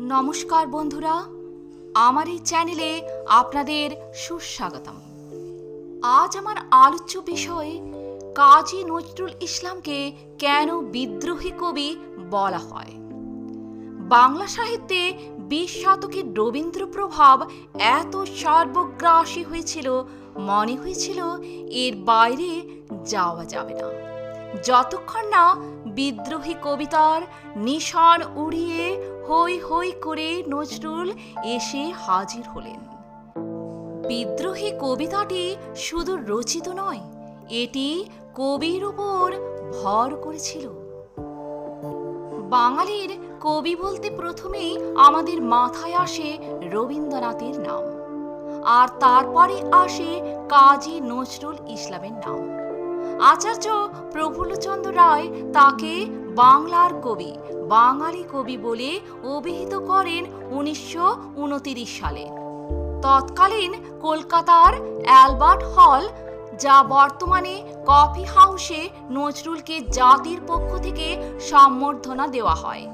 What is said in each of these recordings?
নমস্কার বন্ধুরা, আমার এই চ্যানেলে আপনাদের সুস্বাগতম। আজ আমার আলোচ্য বিষয়, কাজী নজরুল ইসলামকে কেন বিদ্রোহী কবি বলা হয়? বাংলা সাহিত্যে বিশ শতকের রবীন্দ্র প্রভাব এত সর্বগ্রাসী হয়েছিল, মনে হয়েছিল এর বাইরে যাওয়া যাবে না। যতক্ষণ না বিদ্রোহী কবিতার নিশান উড়িয়ে হই হই করে নজরুল এসে হাজির হলেন। বিদ্রোহী কবিতাটি শুধু রচিত নয়, এটি কবির উপর ভর করেছিল। বাঙালির কবি বলতে প্রথমেই আমাদের মাথায় আসে রবীন্দ্রনাথের নাম, আর তারপরে আসে কাজী নজরুল ইসলামের নাম। আচার্য প্রফুল্লচন্দ্র রায় তাকে বাংলার কবি, বাঙালি কবি বলে অভিহিত করেন উনিশশো উনত্রিশ সালে। তৎকালীন কলকাতার অ্যালবার্ট হল, যা বর্তমানে কফি হাউসে নজরুলকে জাতির পক্ষ থেকে সম্বর্ধনা দেওয়া হয়।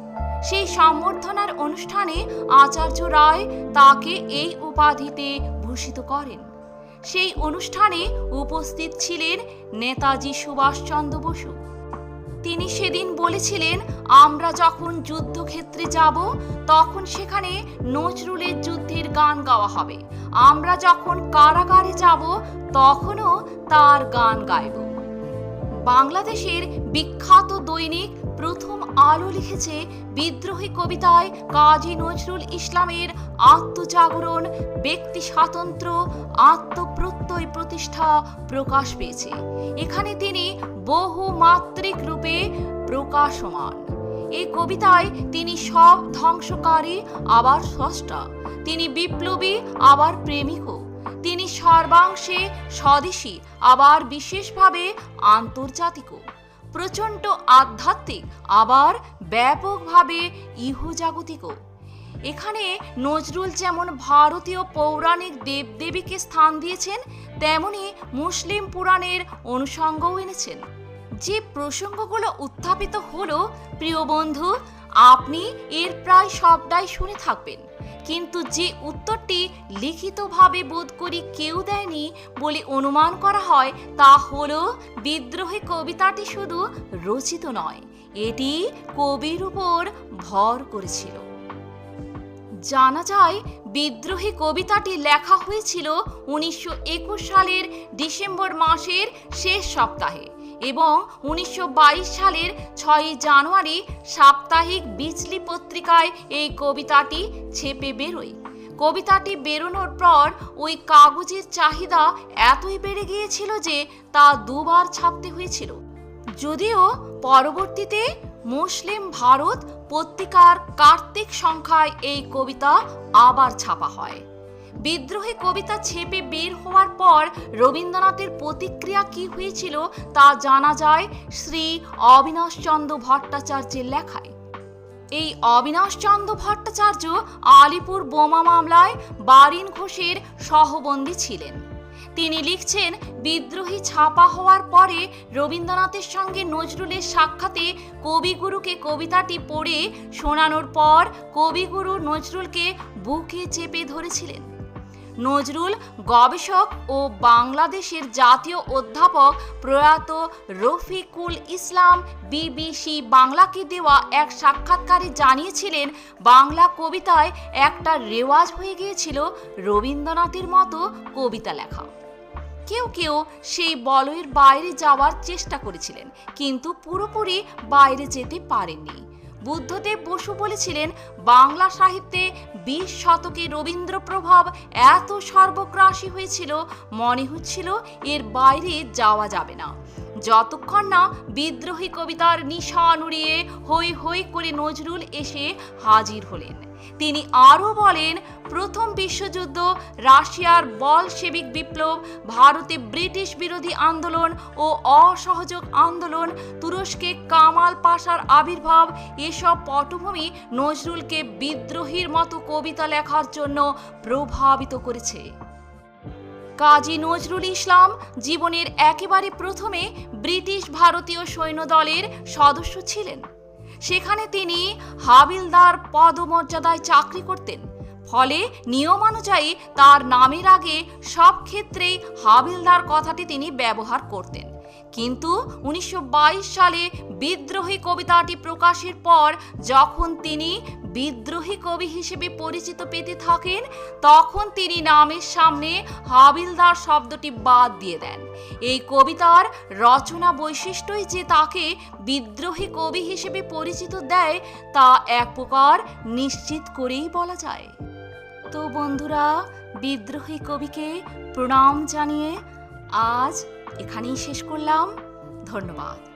সেই সম্বর্ধনার অনুষ্ঠানে আচার্য রায় তাকে এই উপাধিতে ভূষিত করেন। সেই অনুষ্ঠানে উপস্থিত ছিলেন নেতাজি সুভাষচন্দ্র বসু। তিনি সেদিন বলেছিলেন, আমরা যখন যুদ্ধক্ষেত্রে যাব, তখন সেখানে নজরুলের যুদ্ধের গান গাওয়া হবে। আমরা যখন কারাগারে যাব, তখনও তার গান গাইব। বাংলাদেশের বিখ্যাত দৈনিক প্রথম আলো লিখেছে বিদ্রোহী কবিতায় কাজী নজরুল ইসলামের আত্মজাগরণ, ব্যক্তি স্বাতন্ত্র্য আত্মপ্রত্যয় প্রতিষ্ঠা প্রকাশ পেয়েছে। এখানে তিনি বহুমাত্রিক রূপে প্রকাশমান। এই কবিতায় তিনি সব ধ্বংসকারী, আবার স্রষ্টা। তিনি বিপ্লবী, আবার প্রেমিকও। তিনি সর্বাংশে স্বদেশী, আবার বিশেষভাবে আন্তর্জাতিকও। প্রচণ্ড আধ্যাত্মিক, আবার ব্যাপকভাবে ইহজাগতিকও। এখানে নজরুল যেমন ভারতীয় পৌরাণিক দেবদেবীকে স্থান দিয়েছেন, তেমনি মুসলিম পুরাণের অনুষঙ্গও এনেছেন। যে প্রসঙ্গগুলো উত্থাপিত হলো, প্রিয় বন্ধু, আপনি এর প্রায় সবটাই শুনে থাকবেন। কিন্তু যে উত্তরটি লিখিতভাবে বোধ করি কেউ দেয়নি বলে অনুমান করা হয়, তা হল, বিদ্রোহী কবিতাটি শুধু রচিত নয়, এটি কবির উপর ভর করেছিল। জানা যায়, বিদ্রোহী কবিতাটি লেখা হয়েছিল উনিশশো একুশ সালের ডিসেম্বর মাসের শেষ সপ্তাহে। এবং উনিশশো বাইশ সালের ছয়ই জানুয়ারি সাপ্তাহিক বিজলি পত্রিকায় এই কবিতাটি ছেপে বেরোয়। কবিতাটি বেরোনোর পর ওই কাগজের চাহিদা এতই বেড়ে গিয়েছিল যে তা দুবার ছাপতে হয়েছিল। যদিও পরবর্তীতে মুসলিম ভারত পত্রিকার কার্তিক সংখ্যায় এই কবিতা আবার ছাপা হয়। বিদ্রোহী কবিতা ছেপে বের হওয়ার পর রবীন্দ্রনাথের প্রতিক্রিয়া কি হয়েছিল তা জানা যায় শ্রী অবিনাশচন্দ্র ভট্টাচার্যের লেখায়। এই অবিনাশচন্দ্র ভট্টাচার্য আলিপুর বোমা মামলায় বারিন ঘোষের সহবন্দী ছিলেন। তিনি লিখছেন, বিদ্রোহী ছাপা হওয়ার পরে রবীন্দ্রনাথের সঙ্গে নজরুলের সাক্ষাতে কবিগুরুকে কবিতাটি পড়ে শোনানোর পর কবিগুরু নজরুলকে বুকে চেপে ধরেছিলেন। নজরুল গবেষক ও বাংলাদেশের জাতীয় অধ্যাপক প্রয়াত রফিকুল ইসলাম বিবিসি বাংলাকে দেওয়া এক সাক্ষাৎকারে জানিয়েছিলেন, বাংলা কবিতায় একটা রেওয়াজ হয়ে গিয়েছিল রবীন্দ্রনাথের মতো কবিতা লেখা। কেউ কেউ সেই বলয়ের বাইরে যাওয়ার চেষ্টা করেছিলেন, কিন্তু পুরোপুরি বাইরে যেতে পারেননি। বুদ্ধদেব বসু বলেছিলেন, বাংলা সাহিত্যে বিশ শতকে রবীন্দ্র প্রভাব এত সর্বগ্রাসী হয়েছিল, মনে হচ্ছিল এর বাইরে যাওয়া যাবে না। যতক্ষণ না বিদ্রোহী কবিতার নিশান উড়িয়ে হই হই করে নজরুল এসে হাজির হলেন। তিনি আরও বলেন, প্রথম বিশ্বযুদ্ধ, রাশিয়ার বলশেবিক বিপ্লব, ভারতে ব্রিটিশ বিরোধী আন্দোলন ও অসহযোগ আন্দোলন, তুরস্কে কামাল পাশার আবির্ভাব, এসব পটভূমি নজরুলকে বিদ্রোহীর মতো কবিতা লেখার জন্য প্রভাবিত করেছে। কাজী নজরুল ইসলাম জীবনের একেবারে প্রথমে ব্রিটিশ ভারতীয় সৈন্যদলের সদস্য ছিলেন। সেখানে তিনি হাবিলদার পদমর্যাদায় চাকরি করতেন। ফলে নিয়মানুযায়ী তার নামের আগে সব ক্ষেত্রেই হাবিলদার কথাটি তিনি ব্যবহার করতেন। কিন্তু উনিশশো বাইশ সালে বিদ্রোহী কবিতাটি প্রকাশের পর যখন তিনি বিদ্রোহী কবি হিসেবে পরিচিত পেতে থাকেন, তখন তিনি নামের সামনে হাবিলদার শব্দটি বাদ দিয়ে দেন। এই কবিতার রচনা বৈশিষ্ট্যই যে তাকে বিদ্রোহী কবি হিসেবে পরিচিত দেয়, তা এক প্রকার নিশ্চিত করেই বলা যায়। তো বন্ধুরা, বিদ্রোহী কবিকে প্রণাম জানিয়ে আজ এখানেই শেষ করলাম। ধন্যবাদ।